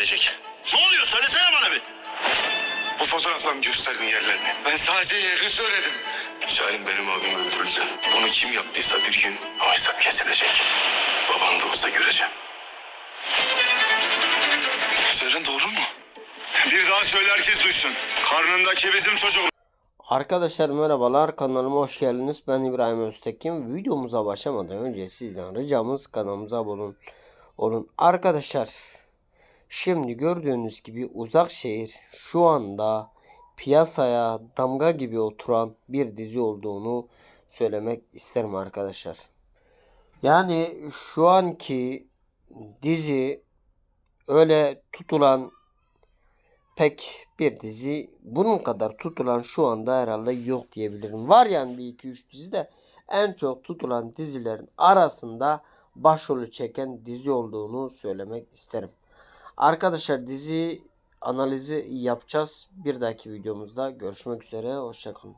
gelecek. Ne oluyor söylesene bana bir. Bu fotoğrafla mı gösterdin yerlerini? Ben sadece yerini söyledim. Şahin benim abimi öldüreceğim. Bunu kim yaptıysa bir gün o hesap kesilecek. Baban da olsa göreceğim. Zerrin doğru mu? Bir daha söyle herkes duysun. Karnındaki bizim çocuk. Arkadaşlar merhabalar kanalıma hoş geldiniz. Ben İbrahim Öztekin. Videomuza başlamadan önce sizden ricamız kanalımıza abone olun. Arkadaşlar şimdi gördüğünüz gibi uzak şehir şu anda piyasaya damga gibi oturan bir dizi olduğunu söylemek isterim arkadaşlar. Yani şu anki dizi öyle tutulan pek bir dizi bunun kadar tutulan şu anda herhalde yok diyebilirim. Var yani bir iki üç dizi de en çok tutulan dizilerin arasında başrolü çeken dizi olduğunu söylemek isterim. Arkadaşlar dizi analizi yapacağız. Bir dahaki videomuzda görüşmek üzere. Hoşçakalın.